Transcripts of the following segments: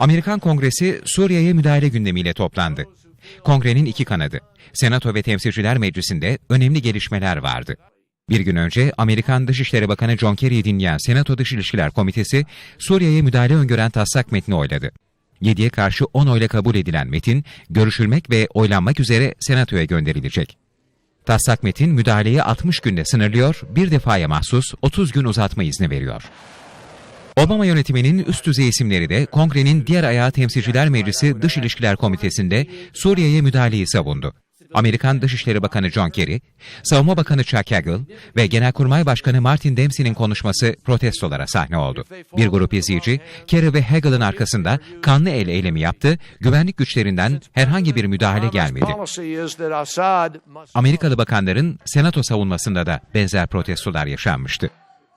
Amerikan Kongresi Suriye'ye müdahale gündemiyle toplandı. Kongrenin iki kanadı, Senato ve Temsilciler Meclisi'nde önemli gelişmeler vardı. Bir gün önce Amerikan Dışişleri Bakanı John Kerry'i dinleyen Senato Dış İlişkiler Komitesi, Suriye'ye müdahale öngören taslak metni oyladı. 7'ye karşı 10 oyla kabul edilen metin, görüşülmek ve oylanmak üzere Senato'ya gönderilecek. Taslak metin müdahaleyi 60 günde sınırlıyor, bir defaya mahsus 30 gün uzatma izni veriyor. Obama yönetiminin üst düzey isimleri de kongrenin diğer ayağı Temsilciler Meclisi Dış İlişkiler Komitesi'nde Suriye'ye müdahaleyi savundu. Amerikan Dışişleri Bakanı John Kerry, Savunma Bakanı Chuck Hagel ve Genelkurmay Başkanı Martin Dempsey'nin konuşması protestolara sahne oldu. Bir grup izleyici, Kerry ve Hagel'ın arkasında kanlı el eylemi yaptı, güvenlik güçlerinden herhangi bir müdahale gelmedi. Amerikalı bakanların Senato savunmasında da benzer protestolar yaşanmıştı.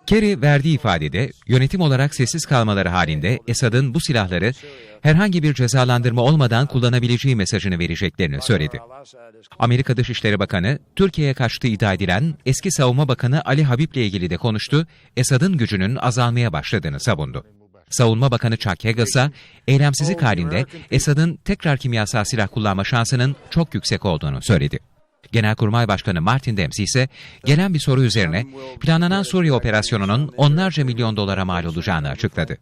Kerry verdiği ifadede yönetim olarak sessiz kalmaları halinde Esad'ın bu silahları herhangi bir cezalandırma olmadan kullanabileceği mesajını vereceklerini söyledi. Amerika Dışişleri Bakanı, Türkiye'ye kaçtığı iddia edilen eski Savunma Bakanı Ali Habib'le ilgili de konuştu, Esad'ın gücünün azalmaya başladığını savundu. Savunma Bakanı Chuck Hagel ise eylemsizlik halinde Esad'ın tekrar kimyasal silah kullanma şansının çok yüksek olduğunu söyledi. Genelkurmay Başkanı Martin Dempsey ise gelen bir soru üzerine planlanan Suriye operasyonunun onlarca milyon dolara mal olacağını açıkladı.